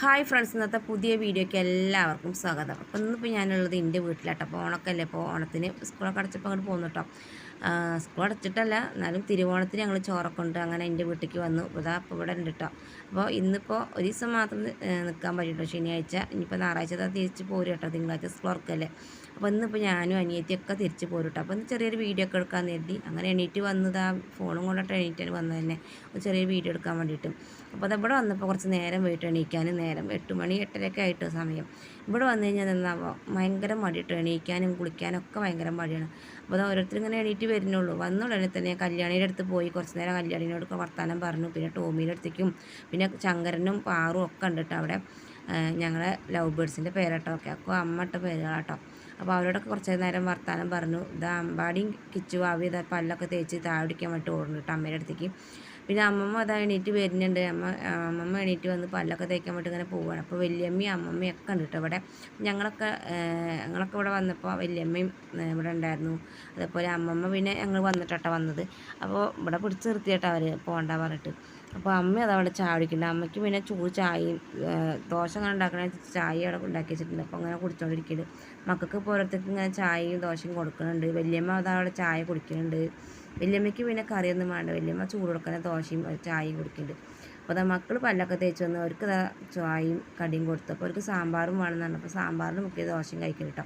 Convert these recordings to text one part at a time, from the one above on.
Hi friends ഇന്നത്തെ പുതിയ വീഡിയോയ്ക്ക് എല്ലാവർക്കും സ്വാഗതം. അപ്പം ഇന്നിപ്പോൾ ഞാനുള്ളത് എന്റെ വീട്ടിലാട്ടോ. അപ്പോൾ ഓണക്കല്ലേ? അപ്പോൾ ഓണത്തിന് സ്കൂളൊക്കെ അടച്ചപ്പോൾ അങ്ങോട്ട് പോകുന്നു കേട്ടോ സ്കൂൾ അടച്ചിട്ടല്ല. എന്നാലും തിരുവോണത്തിന് ഞങ്ങൾ ചോറൊക്കെ അങ്ങനെ എന്റെ വീട്ടിലേക്ക് വന്നു. ഇതാ അപ്പോൾ ഇവിടെ ഉണ്ട് കേട്ടോ അപ്പോൾ ഇന്നിപ്പോൾ ഒരു ദിവസം മാത്രം നിൽക്കാൻ പറ്റും ശനിയാഴ്ച. ഇനിയിപ്പോൾ ഞായറാഴ്ച തിരിച്ച് പോരും കേട്ടോ തിങ്കളാഴ്ച സ്കൂൾ ഉറക്കല്ലേ അപ്പോൾ ഇന്നിപ്പോൾ ഞാനും അനിയത്തിയൊക്കെ തിരിച്ച് പോരും കേട്ടോ അപ്പോൾ ചെറിയൊരു വീഡിയോ ഒക്കെ എടുക്കാൻ കരുതി. അങ്ങനെ എണീറ്റ് വന്നത് ആ ഫോണും കൊണ്ടിട്ട് എണീറ്റാണ് വന്നത് തന്നെ ഒരു ചെറിയൊരു വീഡിയോ എടുക്കാൻ വേണ്ടിയിട്ട്. അപ്പോൾ അത് ഇവിടെ വന്നപ്പോൾ കുറച്ച് നേരം വീട്ടിൽ എണീക്കാനും നേരം എട്ട് മണി എട്ടരയൊക്കെ ആയിട്ട് സമയം. ഇവിടെ വന്നു കഴിഞ്ഞാൽ എന്താ ഭയങ്കര മടിയിട്ട് എണീക്കാനും കുളിക്കാനും ഒക്കെ ഭയങ്കര മടിയാണ്. അപ്പോൾ അത് ഓരോരുത്തരും ഇങ്ങനെ എണീറ്റ് വരുന്നുള്ളൂ. വന്ന ഉടനെ തന്നെ കല്യാണിയുടെ അടുത്ത് പോയി. കുറച്ച് നേരം കല്യാണിനോട് വർത്താനം പറഞ്ഞു. പിന്നെ ടോമിയുടെ അടുത്തേക്കും പിന്നെ ശങ്കരനും പാറും ഒക്കെ ഉണ്ട് കേട്ടോ അവിടെ. ഞങ്ങളെ ലവ് ബേഡ്സിന്റെ പേരാട്ടോ. ഒക്കെ അപ്പോൾ അമ്മ ഇട്ട പേരുകളാട്ടോ. അപ്പോൾ അവരോടൊക്കെ കുറച്ച് നേരം വർത്താനം പറഞ്ഞു. ഇത് അമ്പാടിയും കിച്ചു ആവി പല്ലൊക്കെ തേച്ച് താഴെ വേണ്ടി ഓടുന്നു കേട്ടോ അമ്മയുടെ അടുത്തേക്ക്. പിന്നെ അമ്മമ്മ അതാ എണീറ്റ് വരുന്നുണ്ട്. അമ്മ അമ്മമ്മ എണീറ്റ് വന്ന് പല്ലൊക്കെ തേക്കാൻ വേണ്ടി ഇങ്ങനെ പോവുകയാണ് അപ്പോൾ വല്യമ്മയും അമ്മമ്മയും ഒക്കെ ഉണ്ട് കേട്ടോ ഇവിടെ. ഞങ്ങളൊക്കെ ഞങ്ങളൊക്കെ ഇവിടെ വന്നപ്പോൾ വല്യമ്മയും ഇവിടെ ഉണ്ടായിരുന്നു. അതേപോലെ അമ്മമ്മ പിന്നെ ഞങ്ങൾ വന്നിട്ടാട്ടോ വന്നത്. അപ്പോൾ ഇവിടെ പിടിച്ച് നിർത്തിയിട്ടാണ് അവർ പോകണ്ട പറഞ്ഞിട്ട്. അപ്പോൾ അമ്മ അത് അവിടെ ചായ കുടിക്കുന്നുണ്ട്. അമ്മയ്ക്ക് പിന്നെ ചൂട് ചായയും ദോശ അങ്ങനെ ഉണ്ടാക്കണ ചായ അവിടെ ഉണ്ടാക്കി വെച്ചിട്ടുണ്ട്. അപ്പോൾ അങ്ങനെ കുടിച്ചുകൊണ്ടിരിക്കുന്നുണ്ട് മക്കൾക്ക് ഇപ്പോൾ ഇങ്ങനെ ചായയും ദോശയും കൊടുക്കുന്നുണ്ട്. വലിയമ്മ അത് അവിടെ ചായ കുടിക്കുന്നുണ്ട്. വലിയമ്മയ്ക്ക് പിന്നെ കറിയൊന്നും വേണ്ട. വലിയമ്മ ചൂട് കൊടുക്കുന്ന ദോശയും ചായയും കുടിക്കുന്നുണ്ട്. അപ്പോൾ അതാ മക്കൾ പല്ലൊക്കെ തേച്ച് വന്ന് അവർക്ക് ചായയും കടിയും കൊടുത്തു. അപ്പോൾ അവർക്ക് സാമ്പാറും വേണമെന്ന് പറഞ്ഞപ്പോൾ സാമ്പാറിന് മുക്കിയ ദോശയും കഴിക്കും കേട്ടോ.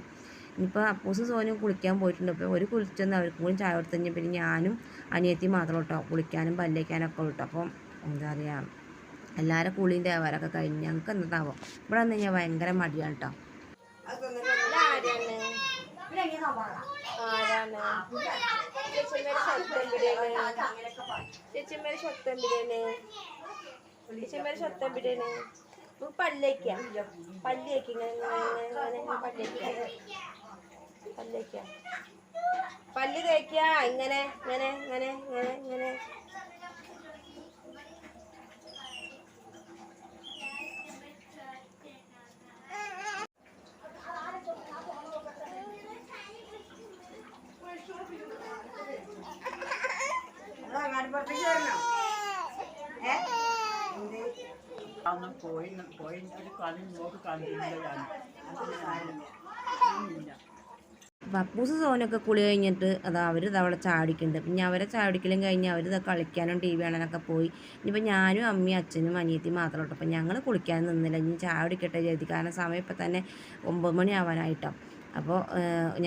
ഇനിയിപ്പോൾ അപ്പൂസ് സോനും കുളിക്കാൻ പോയിട്ടുണ്ട്. അപ്പോൾ ഒരു കുളിച്ചെന്ന് അവർക്കും കൂടി ചായ കൊടുത്തു കഴിഞ്ഞാൽ പിന്നെ ഞാനും അനിയത്തി മാത്രം കേട്ടോ. കുളിക്കാനും പല്ലേക്കാനൊക്കെ കേട്ടോ. അപ്പം എന്താ പറയുക എല്ലാവരും കുളിയും തേവാരൊക്കെ കഴിഞ്ഞ് ഞങ്ങൾക്ക് എന്താവോ ഇവിടെ വന്നു കഴിഞ്ഞാൽ ഭയങ്കര മടിയാണ് കേട്ടോ ചേച്ചിമാര് ശക്തം ബിരിയാണി. പല്ല് തേക്ക ഇങ്ങനെ ഇങ്ങനെ ഇങ്ങനെ ഇങ്ങനെ ഇങ്ങനെ. അന്ന് പോയി പോയി. ഒരു കളി ഇങ്ങോട്ട് കളിക്കുന്നതാണ് പപ്പൂസ് സോനൊക്കെ കുളി കഴിഞ്ഞിട്ട് അത് അവർ അവിടെ ചാടിക്കുന്നുണ്ട് പിന്നെ അവരെ ചാടിക്കലും കഴിഞ്ഞ് അവർ കളിക്കാനും ടി വി കാണാനൊക്കെ പോയി. ഇനിയിപ്പോൾ ഞാനും അമ്മയും അച്ഛനും അനിയത്തിയും മാത്രം ഉള്ളൂ. അപ്പം ഞങ്ങൾ കുളിക്കാൻ നിന്നില്ല. ഇനി ചാടിക്കട്ടെ ചെയ്തി കാരണം സമയം ഇപ്പം തന്നെ ഒമ്പത് മണി ആവാനായിട്ടോ. അപ്പോൾ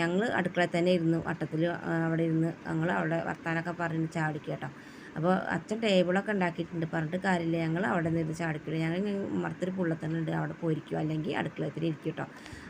ഞങ്ങൾ അടുക്കളയിൽ തന്നെ ഇരുന്നു. വട്ടത്തിൽ അവിടെ ഇരുന്ന് ഞങ്ങൾ അവിടെ വർത്താനൊക്കെ പറഞ്ഞ് ചാടിക്കുക കേട്ടോ അപ്പോൾ അച്ഛൻ ടേബിളൊക്കെ ഉണ്ടാക്കിയിട്ടുണ്ട്. പറഞ്ഞിട്ട് കാര്യമില്ല. ഞങ്ങൾ അവിടെ നിന്ന് ചാടിക്കില്ല ഞങ്ങൾ മറത്തൊരു പുള്ളത്തന്നുണ്ട് അവിടെ പോയിരിക്കും? അല്ലെങ്കിൽ അടുക്കളത്തിൽ ഇരിക്കും കേട്ടോ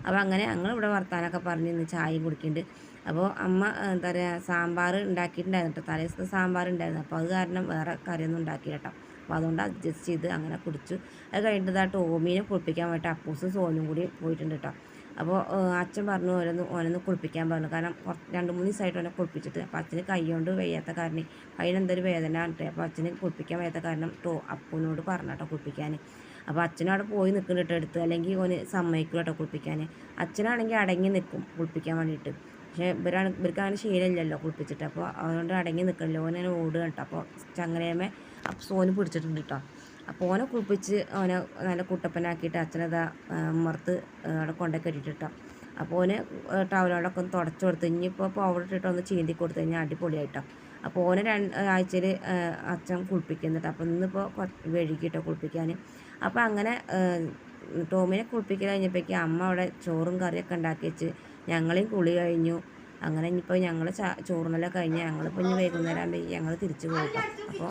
അപ്പോൾ അങ്ങനെ ഞങ്ങൾ ഇവിടെ വർത്താനൊക്കെ പറഞ്ഞ് ഇന്ന് ചായയും കുടിക്കുന്നുണ്ട്. അപ്പോൾ അമ്മ എന്താ പറയുക സാമ്പാർ ഉണ്ടാക്കിയിട്ടുണ്ടായിരുന്നു കേട്ടോ തലേ ദിവസം സാമ്പാർ ഉണ്ടായിരുന്നു. അപ്പോൾ അത് കാരണം വേറെ കറിയൊന്നും ഉണ്ടാക്കി കേട്ടോ അപ്പോൾ അതുകൊണ്ട് അഡ്ജസ്റ്റ് ചെയ്ത് അങ്ങനെ കുടിച്ചു. അത് കഴിഞ്ഞിട്ട് ആ ടോമീനെ കുളിപ്പിക്കാൻ വേണ്ടിയിട്ട് അപ്പൂസും സോനും കൂടി പോയിട്ടുണ്ട് കേട്ടോ അപ്പോൾ അച്ഛൻ പറഞ്ഞു ഓരോന്ന് ഓനൊന്ന് കുളിപ്പിക്കാൻ പറഞ്ഞു. കാരണം രണ്ട് മൂന്ന് ദിവസമായിട്ട് ഓനെ കുളിപ്പിച്ചിട്ട്. അപ്പോൾ അച്ഛന് കൈ കൊണ്ട് വയ്യാത്ത കാരണം കയ്യിനെന്തൊരു വേദന ഉണ്ട് അപ്പോൾ അച്ഛന് കുളിപ്പിക്കാൻ വയ്യാത്ത കാരണം ടോ അപ്പൂനോട് പറഞ്ഞു കേട്ടോ കുളിപ്പിക്കാൻ. അപ്പോൾ അച്ഛനവിടെ പോയി നിൽക്കുന്നുണ്ട് എടുത്ത് അല്ലെങ്കിൽ ഓന് സമ്മതിക്കും കേട്ടോ കുളിപ്പിക്കാൻ. അച്ഛനാണെങ്കിൽ അടങ്ങി നിൽക്കും കുളിപ്പിക്കാൻ വേണ്ടിയിട്ട്. പക്ഷേ ഇവരാണ് ഇവർക്ക് അങ്ങനെ ശീലമില്ലല്ലോ കുളിപ്പിച്ചിട്ട്. അപ്പോൾ അതുകൊണ്ട് അടങ്ങി നിൽക്കല്ലോ ഓനെ ഓടുക കേട്ടോ. അപ്പോൾ ചങ്ങലയമേ സോന് പിടിച്ചിട്ടുണ്ട് കേട്ടോ. അപ്പോൾ ഓനെ കുളിപ്പിച്ച് ഓനെ നല്ല കുട്ടപ്പനാക്കിയിട്ട് അച്ഛനതാ മറത്ത് അവിടെ കൊണ്ടേ കെട്ടിട്ടിട്ടോ അപ്പോൾ ഓന് ടവലോടൊക്കെ ഒന്ന് തുടച്ചു കൊടുത്ത്. ഇനിയിപ്പോൾ പൗഡർ ഇട്ടിട്ട് ഒന്ന് ചീന്തി കൊടുത്തു കഴിഞ്ഞാൽ അടിപൊളിയായിട്ടോ. അപ്പോൾ ഓനെ രണ്ട് ആഴ്ചയിൽ അച്ഛൻ കുളിപ്പിക്കുന്നുണ്ട്. അപ്പോൾ ഇന്നിപ്പോൾ വെഴുകിട്ടോ കുളിപ്പിക്കാൻ അപ്പോൾ അങ്ങനെ ടോമിനെ കുളിപ്പിക്കൽ കഴിഞ്ഞപ്പോഴേക്കും അമ്മ അവിടെ ചോറും കറിയൊക്കെ ഉണ്ടാക്കി വെച്ച് ഞങ്ങളെയും കുളി കഴിഞ്ഞു. അങ്ങനെ ഇനിയിപ്പോൾ ഞങ്ങൾ ചോറിനെല്ലാം കഴിഞ്ഞ് ഞങ്ങളിപ്പോൾ ഇനി വൈകുന്നേരം ഞങ്ങൾ തിരിച്ചു പോയിട്ടോ അപ്പോൾ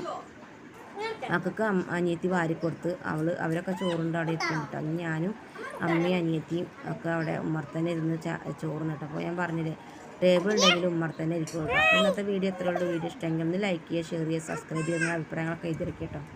മക്കൾക്ക് അനിയത്തി വാരിക്കൊടുത്ത് അവൾ അവരൊക്കെ ചോറുണ്ട് അവിടെ അന്ന് ഞാനും അമ്മയും അനിയത്തിയും ഒക്കെ അവിടെ ഉമ്മർത്തന്നെ ഇരുന്ന് ചോറ് അപ്പോൾ ഞാൻ പറഞ്ഞില്ലേ ടേബിൾ ഉണ്ടെങ്കിൽ ഉമ്മർത്തന്നെ ഇരിക്കും ഇന്നത്തെ വീഡിയോ എത്ര ഉള്ളൂ. വീഡിയോ ഇഷ്ടമെങ്കിൽ ഒന്ന് ലൈക്ക് ചെയ്യുക ഷെയർ ചെയ്യുക സബ്സ്ക്രൈബ് ചെയ്യുന്ന അഭിപ്രായങ്ങളൊക്കെ എഴുതിയിരിക്കട്ടോ